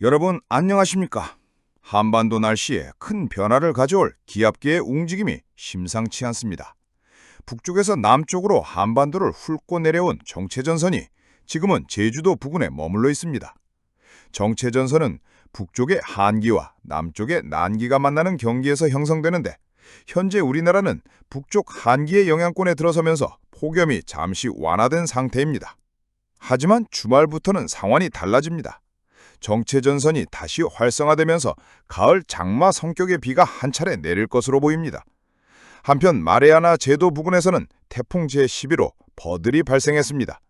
여러분 안녕하십니까? 한반도 날씨에 큰 변화를 가져올 기압계의 움직임이 심상치 않습니다. 북쪽에서 남쪽으로 한반도를 훑고 내려온 정체전선이 지금은 제주도 부근에 머물러 있습니다. 정체전선은 북쪽의 한기와 남쪽의 난기가 만나는 경기에서 형성되는데 현재 우리나라는 북쪽 한기의 영향권에 들어서면서 폭염이 잠시 완화된 상태입니다. 하지만 주말부터는 상황이 달라집니다. 정체전선이 다시 활성화되면서 가을 장마 성격의 비가 한 차례 내릴 것으로 보입니다. 한편 마레아나 제도 부근에서는 태풍 제11호 버들이 발생했습니다.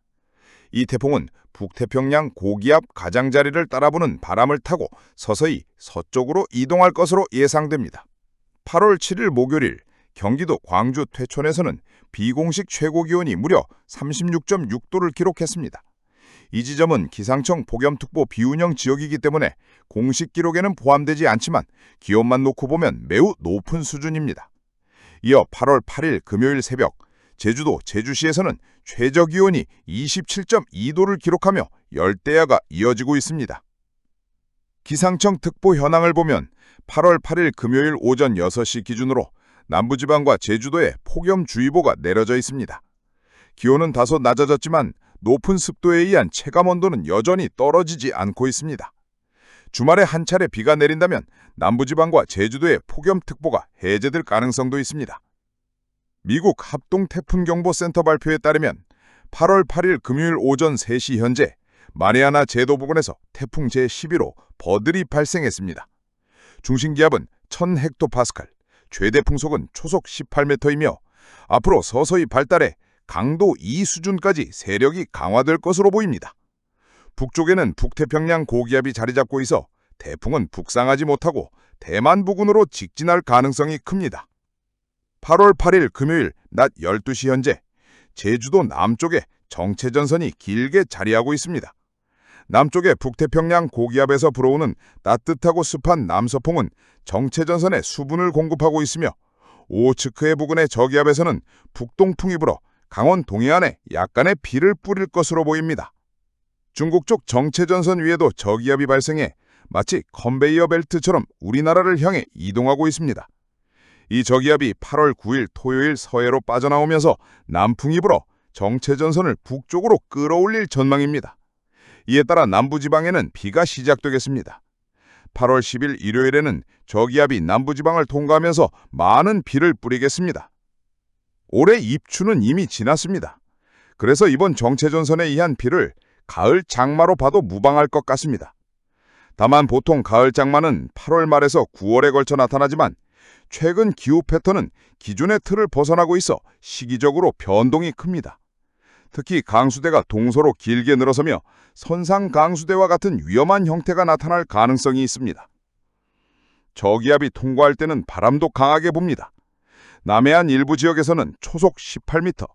이 태풍은 북태평양 고기압 가장자리를 따라부는 바람을 타고 서서히 서쪽으로 이동할 것으로 예상됩니다. 8월 7일 목요일 경기도 광주 퇴촌에서는 비공식 최고 기온이 무려 36.6도를 기록했습니다. 이 지점은 기상청 폭염특보 비운영 지역이기 때문에 공식 기록에는 포함되지 않지만 기온만 놓고 보면 매우 높은 수준입니다. 이어 8월 8일 금요일 새벽 제주도 제주시에서는 최저 기온이 27.2도를 기록하며 열대야가 이어지고 있습니다. 기상청 특보 현황을 보면 8월 8일 금요일 오전 6시 기준으로 남부지방과 제주도에 폭염주의보가 내려져 있습니다. 기온은 다소 낮아졌지만 높은 습도에 의한 체감 온도는 여전히 떨어지지 않고 있습니다. 주말에 한 차례 비가 내린다면 남부지방과 제주도의 폭염특보가 해제될 가능성도 있습니다. 미국 합동태풍경보센터 발표에 따르면 8월 8일 금요일 오전 3시 현재 마리아나 제도 부근에서 태풍 제11호 버들이 발생했습니다. 중심기압은 1000헥토파스칼, 최대 풍속은 초속 18m이며 앞으로 서서히 발달해 강도 2 수준까지 세력이 강화될 것으로 보입니다. 북쪽에는 북태평양 고기압이 자리 잡고 있어 태풍은 북상하지 못하고 대만 부근으로 직진할 가능성이 큽니다. 8월 8일 금요일 낮 12시 현재 제주도 남쪽에 정체전선이 길게 자리하고 있습니다. 남쪽의 북태평양 고기압에서 불어오는 따뜻하고 습한 남서풍은 정체전선에 수분을 공급하고 있으며 오츠크해 부근의 저기압에서는 북동풍이 불어 강원 동해안에 약간의 비를 뿌릴 것으로 보입니다. 중국 쪽 정체전선 위에도 저기압이 발생해 마치 컨베이어 벨트처럼 우리나라를 향해 이동하고 있습니다. 이 저기압이 8월 9일 토요일 서해로 빠져나오면서 남풍이 불어 정체전선을 북쪽으로 끌어올릴 전망입니다. 이에 따라 남부지방에는 비가 시작되겠습니다. 8월 10일 일요일에는 저기압이 남부지방을 통과하면서 많은 비를 뿌리겠습니다. 올해 입추는 이미 지났습니다. 그래서 이번 정체전선에 의한 비를 가을 장마로 봐도 무방할 것 같습니다. 다만 보통 가을 장마는 8월 말에서 9월에 걸쳐 나타나지만 최근 기후 패턴은 기존의 틀을 벗어나고 있어 시기적으로 변동이 큽니다. 특히 강수대가 동서로 길게 늘어서며 선상 강수대와 같은 위험한 형태가 나타날 가능성이 있습니다. 저기압이 통과할 때는 바람도 강하게 봅니다. 남해안 일부 지역에서는 초속 18m,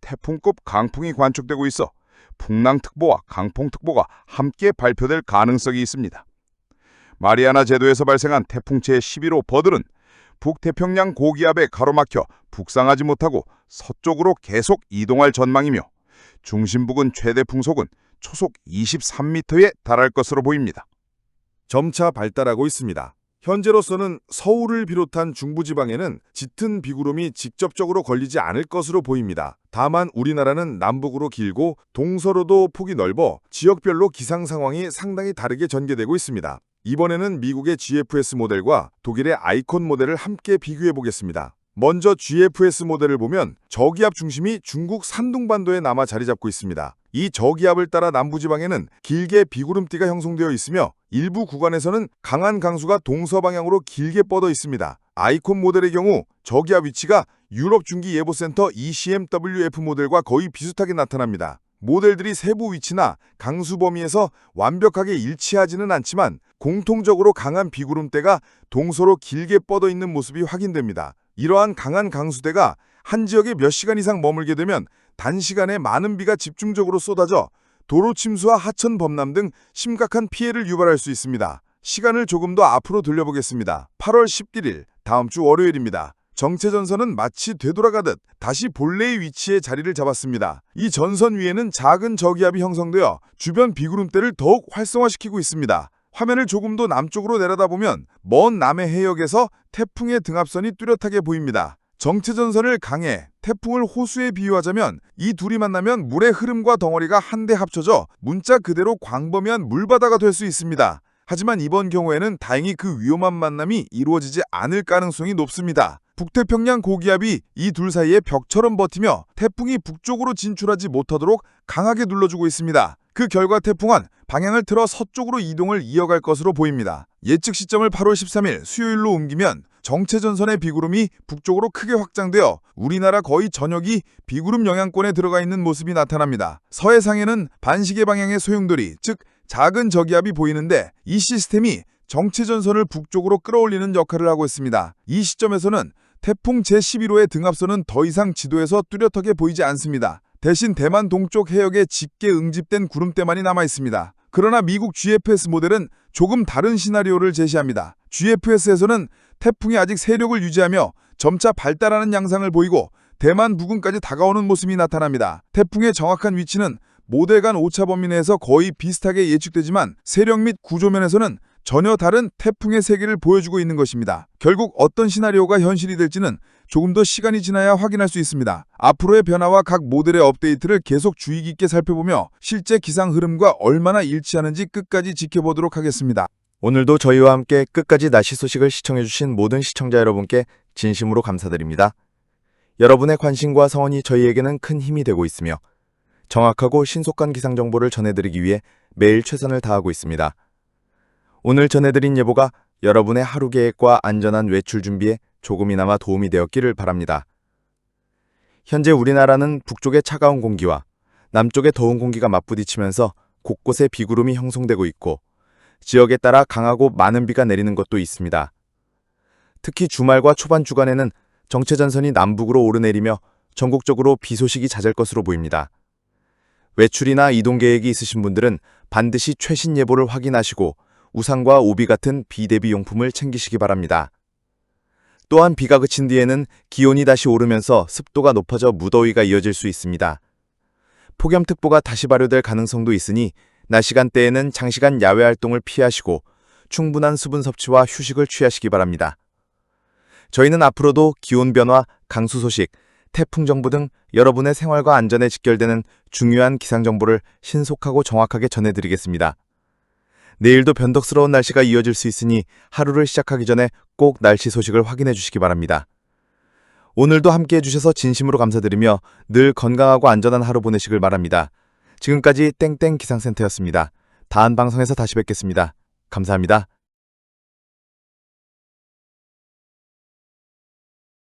태풍급 강풍이 관측되고 있어 풍랑특보와 강풍특보가 함께 발표될 가능성이 있습니다. 마리아나 제도에서 발생한 태풍 제11호 버들은 북태평양 고기압에 가로막혀 북상하지 못하고 서쪽으로 계속 이동할 전망이며 중심 부근 최대 풍속은 초속 23m에 달할 것으로 보입니다. 점차 발달하고 있습니다. 현재로서는 서울을 비롯한 중부지방에는 짙은 비구름이 직접적으로 걸리지 않을 것으로 보입니다. 다만 우리나라는 남북으로 길고 동서로도 폭이 넓어 지역별로 기상 상황이 상당히 다르게 전개되고 있습니다. 이번에는 미국의 GFS 모델과 독일의 아이콘 모델을 함께 비교해 보겠습니다. 먼저 GFS 모델을 보면 저기압 중심이 중국 산둥반도에 남아 자리 잡고 있습니다. 이 저기압을 따라 남부지방에는 길게 비구름띠가 형성되어 있으며 일부 구간에서는 강한 강수가 동서 방향으로 길게 뻗어 있습니다. 아이콘 모델의 경우 저기압 위치가 유럽 중기 예보센터 ECMWF 모델과 거의 비슷하게 나타납니다. 모델들이 세부 위치나 강수 범위에서 완벽하게 일치하지는 않지만 공통적으로 강한 비구름대가 동서로 길게 뻗어 있는 모습이 확인됩니다. 이러한 강한 강수대가 한 지역에 몇 시간 이상 머물게 되면 단시간에 많은 비가 집중적으로 쏟아져 도로 침수와 하천 범람 등 심각한 피해를 유발할 수 있습니다. 시간을 조금 더 앞으로 돌려보겠습니다. 8월 11일 다음 주 월요일입니다. 정체전선은 마치 되돌아가듯 다시 본래의 위치에 자리를 잡았습니다. 이 전선 위에는 작은 저기압이 형성되어 주변 비구름대를 더욱 활성화시키고 있습니다. 화면을 조금 더 남쪽으로 내려다보면 먼 남해 해역에서 태풍의 등압선이 뚜렷하게 보입니다. 정체전선을 강해, 태풍을 호수에 비유하자면 이 둘이 만나면 물의 흐름과 덩어리가 한데 합쳐져 문자 그대로 광범위한 물바다가 될 수 있습니다. 하지만 이번 경우에는 다행히 그 위험한 만남이 이루어지지 않을 가능성이 높습니다. 북태평양 고기압이 이 둘 사이에 벽처럼 버티며 태풍이 북쪽으로 진출하지 못하도록 강하게 눌러주고 있습니다. 그 결과 태풍은 방향을 틀어 서쪽으로 이동을 이어갈 것으로 보입니다. 예측 시점을 8월 13일 수요일로 옮기면 정체전선의 비구름이 북쪽으로 크게 확장되어 우리나라 거의 전역이 비구름 영향권에 들어가 있는 모습이 나타납니다. 서해상에는 반시계 방향의 소용돌이, 즉 작은 저기압이 보이는데 이 시스템이 정체전선을 북쪽으로 끌어올리는 역할을 하고 있습니다. 이 시점에서는 태풍 제11호의 등압선은 더 이상 지도에서 뚜렷하게 보이지 않습니다. 대신 대만 동쪽 해역에 짙게 응집된 구름대만이 남아 있습니다. 그러나 미국 GFS 모델은 조금 다른 시나리오를 제시합니다. GFS에서는 태풍이 아직 세력을 유지하며 점차 발달하는 양상을 보이고 대만 부근까지 다가오는 모습이 나타납니다. 태풍의 정확한 위치는 모델 간 오차 범위 내에서 거의 비슷하게 예측되지만 세력 및 구조면에서는 전혀 다른 태풍의 세계를 보여주고 있는 것입니다. 결국 어떤 시나리오가 현실이 될지는 조금 더 시간이 지나야 확인할 수 있습니다. 앞으로의 변화와 각 모델의 업데이트를 계속 주의 깊게 살펴보며 실제 기상 흐름과 얼마나 일치하는지 끝까지 지켜보도록 하겠습니다. 오늘도 저희와 함께 끝까지 날씨 소식을 시청해주신 모든 시청자 여러분께 진심으로 감사드립니다. 여러분의 관심과 성원이 저희에게는 큰 힘이 되고 있으며 정확하고 신속한 기상 정보를 전해드리기 위해 매일 최선을 다하고 있습니다. 오늘 전해드린 예보가 여러분의 하루 계획과 안전한 외출 준비에 조금이나마 도움이 되었기를 바랍니다. 현재 우리나라는 북쪽의 차가운 공기와 남쪽의 더운 공기가 맞부딪히면서 곳곳에 비구름이 형성되고 있고 지역에 따라 강하고 많은 비가 내리는 것도 있습니다. 특히 주말과 초반 주간에는 정체전선이 남북으로 오르내리며 전국적으로 비 소식이 잦을 것으로 보입니다. 외출이나 이동 계획이 있으신 분들은 반드시 최신 예보를 확인하시고 우산과 오비 같은 비 대비 용품을 챙기시기 바랍니다. 또한 비가 그친 뒤에는 기온이 다시 오르면서 습도가 높아져 무더위가 이어질 수 있습니다. 폭염특보가 다시 발효될 가능성도 있으니 낮 시간대에는 장시간 야외 활동을 피하시고 충분한 수분 섭취와 휴식을 취하시기 바랍니다. 저희는 앞으로도 기온 변화, 강수 소식, 태풍 정보 등 여러분의 생활과 안전에 직결되는 중요한 기상 정보를 신속하고 정확하게 전해드리겠습니다. 내일도 변덕스러운 날씨가 이어질 수 있으니 하루를 시작하기 전에 꼭 날씨 소식을 확인해 주시기 바랍니다. 오늘도 함께 해주셔서 진심으로 감사드리며 늘 건강하고 안전한 하루 보내시길 바랍니다. 지금까지 땡땡 기상센터였습니다. 다음 방송에서 다시 뵙겠습니다. 감사합니다.